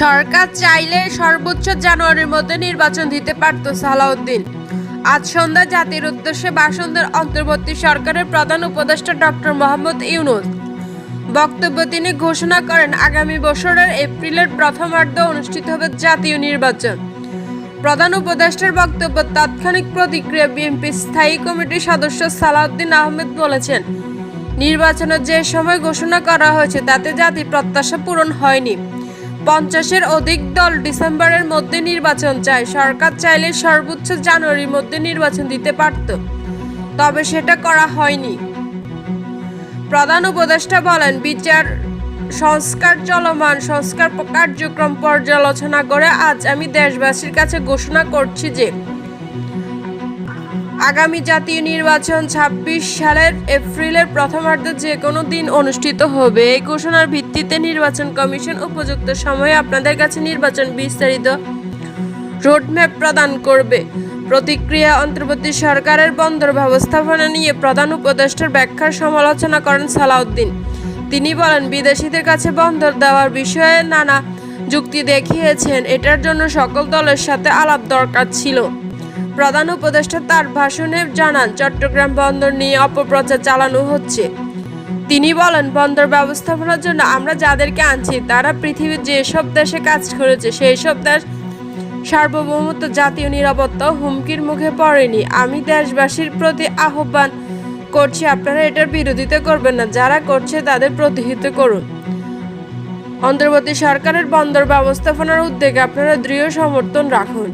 সরকার চাইলে সর্বোচ্চ জানুয়ারির মধ্যে নির্বাচন দিতে পারত সালাউদ্দিন। আজ সন্ধ্যা জাতির উদ্দেশ্যে ভাষণদের অন্তর্বর্তী সরকারের প্রধান উপদেষ্টা ডক্টর মোহাম্মদ ইউনুস। বক্তব্য তিনি ঘোষণা করেন, আগামী বছরের এপ্রিলের প্রথমার্ধে অনুষ্ঠিত হবে জাতীয় নির্বাচন। প্রধান উপদেষ্টার বক্তব্য তাৎক্ষণিক প্রতিক্রিয়া বিএনপি স্থায়ী কমিটির সদস্য সালাউদ্দিন আহমেদ বলেছেন নির্বাচনের যে সময় ঘোষণা করা হয়েছে তাতে জাতির প্রত্যাশা পূরণ হয়নি। পঞ্চাশের অধিক দল ডিসেম্বরের মধ্যে নির্বাচন চায়। সরকার চাইলে সর্বোচ্চ জানুয়ারির মধ্যে নির্বাচন দিতে পারত। তবে সেটা করা হয়নি। প্রধান উপদেষ্টা বলেন, বিচার, সংস্কার চলমান, সংস্কার কার্যক্রম পর্যালোচনা করে আজ আমি দেশবাসীর কাছে ঘোষণা করছি যে আগামী জাতীয় নির্বাচন ২৬ সালের এপ্রিলের প্রথমার্ধে যে কোনো দিন অনুষ্ঠিত হবে। এই ঘোষণার ভিত্তিতে নির্বাচন কমিশন উপযুক্ত সময়ে আপনাদের কাছে নির্বাচন বিস্তারিত রোডম্যাপ প্রদান করবে। প্রতিক্রিয়া অন্তর্বর্তী সরকারের বন্দর ব্যবস্থাপনা নিয়ে প্রধান উপদেষ্টার ব্যাখ্যার সমালোচনা করেন সালাউদ্দিন। তিনি বলেন, বিদেশিদের কাছে বন্দর দেওয়ার বিষয়ে নানা যুক্তি দেখিয়েছেন। এটার জন্য সকল দলের সাথে আলাপ দরকার ছিল। প্রধান উপদেষ্টা তার ভাষণে জানান, চট্টগ্রাম বন্দর নিয়ে অপপ্রচার চালানো হচ্ছে। তিনি বলেন, বন্দর ব্যবস্থাপনার জন্য আমরা যাদেরকে আনছি, তারা পৃথিবীর যেসব দেশে কাজ করেছে সেই সব দেশ সার্বভৌমত্ব, জাতীয় নিরাপত্তা হুমকির মুখে পড়েনি। আমি দেশবাসীর প্রতি আহ্বান করছি, আপনারা এটার বিরোধিতা করবেন না, যারা করছে তাদের প্রতিহিত করুন। অন্তর্বর্তী সরকারের বন্দর ব্যবস্থাপনার উদ্যোগে আপনারা দৃঢ় সমর্থন রাখুন।